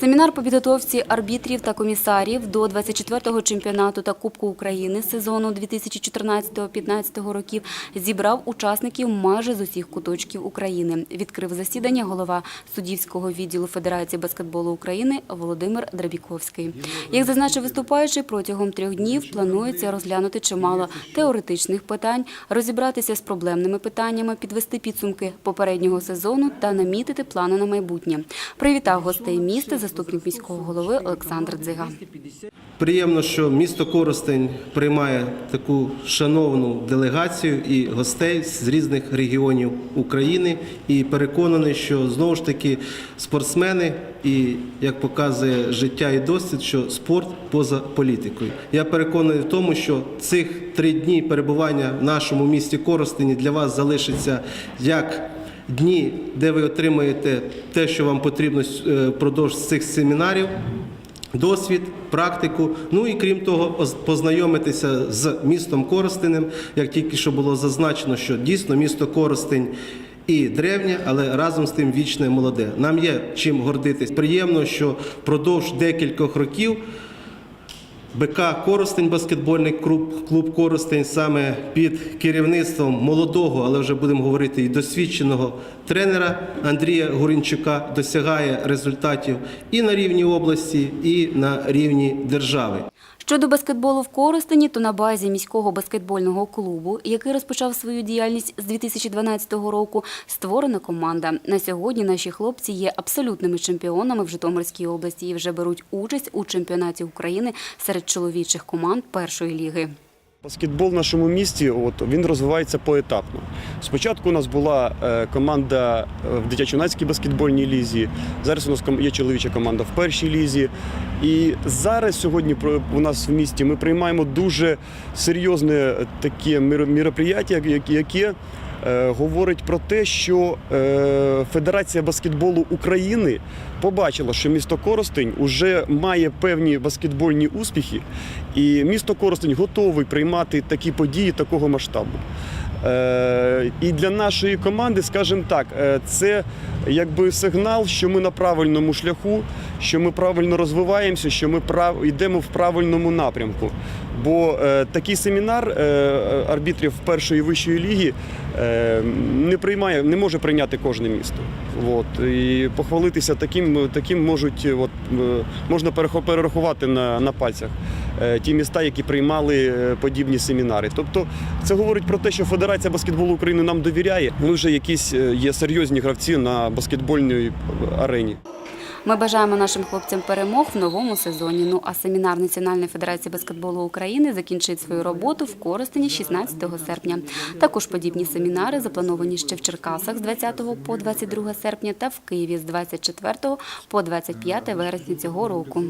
Семінар по підготовці арбітрів та комісарів до 24-го чемпіонату та Кубку України сезону 2014-2015 років зібрав учасників майже з усіх куточків України. Відкрив засідання голова суддівського відділу Федерації баскетболу України Володимир Драбіковський. Як зазначив виступаючий, протягом трьох днів планується розглянути чимало теоретичних питань, розібратися з проблемними питаннями, підвести підсумки попереднього сезону та намітити плани на майбутнє. Привітав гостей міста заступник міського голови Олександр Дзига. Приємно, що місто Коростень приймає таку шановну делегацію і гостей з різних регіонів України. І переконаний, що знову ж таки спортсмени, і як показує життя і досвід, що спорт поза політикою. Я переконаний в тому, що цих три дні перебування в нашому місті Коростені для вас залишиться як дні, де ви отримаєте те, що вам потрібно е, впродовж цих семінарів досвід, практику. Ну і крім того, оз- познайомитися з містом Коростенем, як тільки що було зазначено, що дійсно місто Коростень. І древнє, але разом з тим вічне молоде. Нам є чим гордитись. Приємно, що впродовж декількох років БК Коростень, баскетбольний клуб, клуб Коростень саме під керівництвом молодого, але вже будемо говорити і досвідченого тренера Андрія Гурінчука досягає результатів і на рівні області, і на рівні держави. Щодо баскетболу в Коростені, то на базі міського баскетбольного клубу, який розпочав свою діяльність з 2012 року, створена команда. На сьогодні наші хлопці є абсолютними чемпіонами в Житомирській області і вже беруть участь у чемпіонаті України серед чоловічих команд першої ліги. Баскетбол в нашому місті от, він розвивається поетапно. Спочатку у нас була е, команда е, в дитячо-юнацькій баскетбольній лізі. Зараз у нас є чоловіча команда в першій лізі. І зараз сьогодні у нас в місті ми приймаємо дуже серйозне таке мероприятие, яке- е, говорить про те, що е, Федерація баскетболу України побачила, що місто Коростень вже має певні баскетбольні успіхи, і місто Коростень готовий приймати такі події такого масштабу. Е, і для нашої команди, скажімо так, е, це якби сигнал, що ми на правильному шляху, що ми правильно розвиваємося, що ми йдемо в правильному напрямку. Бо е, такий семінар арбітрів першої вищої ліги не приймає, не може прийняти кожне місто. От. І похвалитися таким, таким можуть, от, можна перерахувати на, на пальцях ті міста, які приймали е, подібні семінари. Тобто це говорить про те, що Федерація баскетболу України нам довіряє. Ми вже якісь е, є серйозні гравці на баскетбольній арені. Ми бажаємо нашим хлопцям перемог в новому сезоні. Ну а семінар Національної федерації баскетболу України закінчить свою роботу в Коростені 16 серпня. Також подібні семінари заплановані ще в Черкасах з 20 по 22 серпня та в Києві з 24 по 25 вересня цього року.